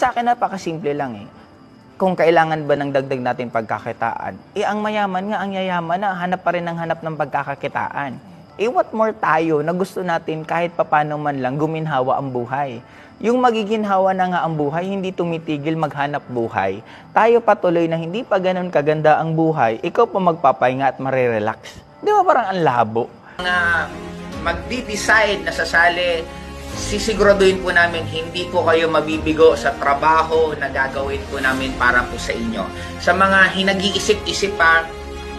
Sa akin, napakasimple lang eh. Kung kailangan ba ng dagdag natin pagkakitaan, eh ang mayaman nga, ang yayaman na, hanap pa rin ng hanap ng pagkakakitaan. Eh what more tayo na gusto natin kahit papano man lang guminhawa ang buhay. Yung magiginhawa na nga ang buhay, hindi tumitigil maghanap buhay. Tayo patuloy na hindi pa ganun kaganda ang buhay, ikaw pa magpapahinga at marirelax. Di ba parang ang labo? na magdi-decide na sasali, sisiguraduhin po namin hindi po kayo mabibigo sa trabaho na gagawin po namin para po sa inyo. Sa mga hinag-iisip-isip pa,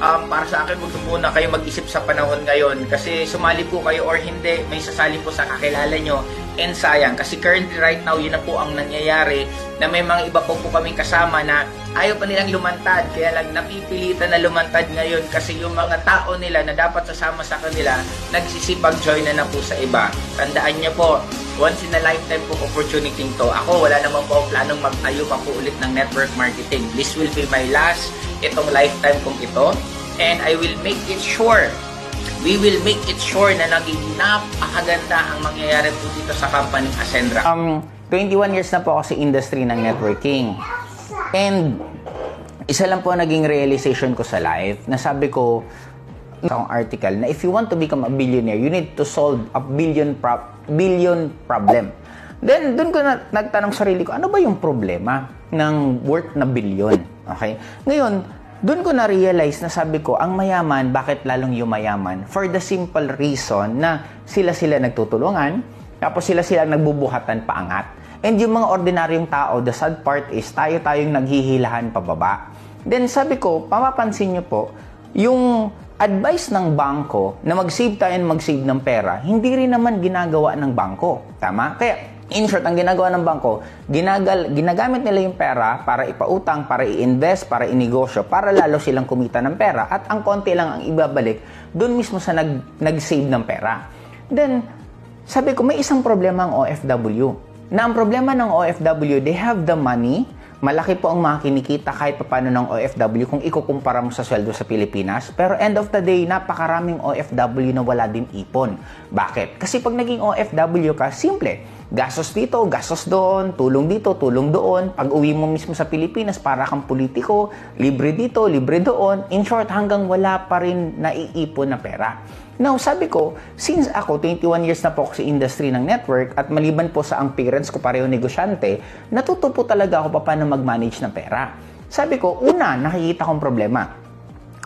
um, para sa akin, huwag muna kayo mag-isip sa panahon ngayon. Kasi sumali po kayo or hindi, may sasali po sa kakilala nyo. And sayang kasi currently right now yun na po ang nangyayari na may mga iba po po kaming kasama na ayaw pa nilang lumantad. Kaya lang napipilitan na lumantad ngayon kasi yung mga tao nila na dapat sasama sa kanila nagsisipag join na na po sa iba. Tandaan niyo po once in a lifetime po opportunity to. Ako wala naman po akong planong magtayo pa po ulit ng network marketing. This will be my last itong lifetime kong ito and I will make it sure we will make it sure na naging napakaganda ang mangyayari po dito sa company Ascendra. Um, 21 years na po ako sa industry ng networking. And isa lang po naging realization ko sa life na sabi ko sa article na if you want to become a billionaire, you need to solve a billion pro- billion problem. Then, doon ko na, nagtanong sarili ko, ano ba yung problema ng worth na billion? Okay? Ngayon, doon ko na-realize na sabi ko, ang mayaman, bakit lalong yumayaman? For the simple reason na sila-sila nagtutulungan, tapos sila-sila nagbubuhatan paangat. And yung mga ordinaryong tao, the sad part is, tayo-tayong naghihilahan pababa. Then sabi ko, papapansin nyo po, yung advice ng bangko na mag-save tayo and mag-save ng pera, hindi rin naman ginagawa ng bangko. Tama? Kaya, in short, ang ginagawa ng bangko, ginagal, ginagamit nila yung pera para ipautang, para i-invest, para inegosyo, para lalo silang kumita ng pera. At ang konti lang ang ibabalik doon mismo sa nag, nag-save ng pera. Then, sabi ko, may isang problema ang OFW. Na ang problema ng OFW, they have the money, malaki po ang mga kinikita kahit paano ng OFW kung ikukumpara mo sa sweldo sa Pilipinas. Pero end of the day, napakaraming OFW na wala din ipon. Bakit? Kasi pag naging OFW ka, simple. Gastos dito, gastos doon, tulong dito, tulong doon. Pag uwi mo mismo sa Pilipinas, para kang politiko, libre dito, libre doon. In short, hanggang wala pa rin naiipon na pera. Now, sabi ko, since ako, 21 years na po ako sa industry ng network at maliban po sa ang parents ko pareho negosyante, natuto po talaga ako pa paano mag-manage ng pera. Sabi ko, una, nakikita kong problema.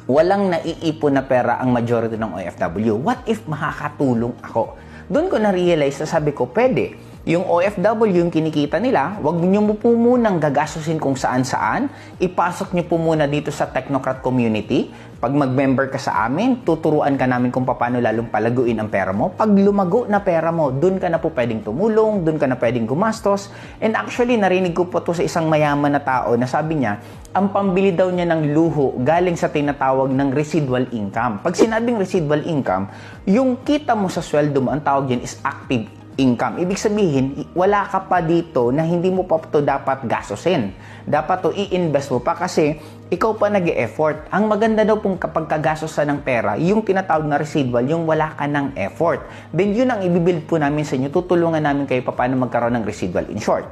Walang naiipon na pera ang majority ng OFW. What if makakatulong ako? Doon ko na-realize na sabi ko, pwede. Yung OFW, yung kinikita nila, wag niyo mo po munang gagastusin kung saan-saan. Ipasok niyo po muna dito sa Technocrat community. Pag mag-member ka sa amin, tuturuan ka namin kung paano lalong palaguin ang pera mo. Pag lumago na pera mo, dun ka na po pwedeng tumulong, dun ka na pwedeng gumastos. And actually, narinig ko po to sa isang mayaman na tao na sabi niya, ang pambili daw niya ng luho galing sa tinatawag ng residual income. Pag sinabing residual income, yung kita mo sa sweldo mo, ang tawag yan is active income. Ibig sabihin, wala ka pa dito na hindi mo pa to dapat gastusin. Dapat to i-invest mo pa kasi ikaw pa nag effort Ang maganda daw pong kapag kagastosan ng pera, yung tinatawag na residual, yung wala ka ng effort. Then yun ang ibibuild po namin sa inyo. Tutulungan namin kayo paano magkaroon ng residual in short.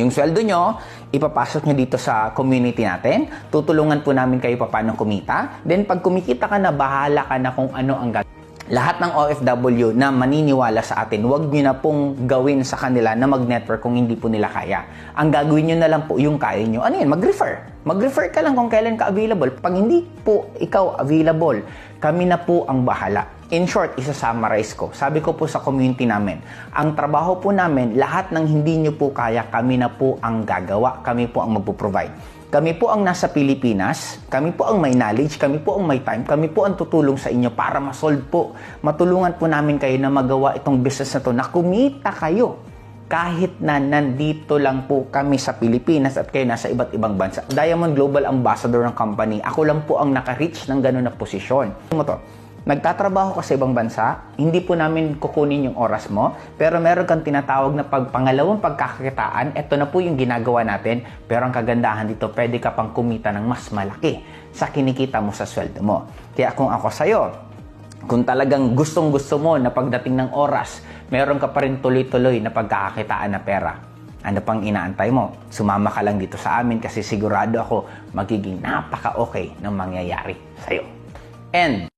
Yung sweldo nyo, ipapasok nyo dito sa community natin. Tutulungan po namin kayo paano kumita. Then pag kumikita ka na, bahala ka na kung ano ang gagawin lahat ng OFW na maniniwala sa atin, huwag nyo na pong gawin sa kanila na mag-network kung hindi po nila kaya. Ang gagawin nyo na lang po yung kaya nyo. Ano yan? Mag-refer. Mag-refer ka lang kung kailan ka available. Pag hindi po ikaw available, kami na po ang bahala. In short, isa-summarize ko. Sabi ko po sa community namin, ang trabaho po namin, lahat ng hindi nyo po kaya, kami na po ang gagawa. Kami po ang magpo-provide. Kami po ang nasa Pilipinas, kami po ang may knowledge, kami po ang may time, kami po ang tutulong sa inyo para masolve po. Matulungan po namin kayo na magawa itong business na to na kumita kayo kahit na nandito lang po kami sa Pilipinas at kayo nasa iba't ibang bansa. Diamond Global Ambassador ng company, ako lang po ang naka-reach ng ganun na posisyon. Mo to? Nagtatrabaho ka sa ibang bansa, hindi po namin kukunin yung oras mo, pero meron kang tinatawag na pagpangalawang pagkakakitaan, ito na po yung ginagawa natin, pero ang kagandahan dito, pwede ka pang kumita ng mas malaki sa kinikita mo sa sweldo mo. Kaya kung ako sa'yo, kung talagang gustong gusto mo na pagdating ng oras, meron ka pa rin tuloy-tuloy na pagkakakitaan na pera, Ano pang inaantay mo? Sumama ka lang dito sa amin kasi sigurado ako magiging napaka-okay ng mangyayari sa'yo. And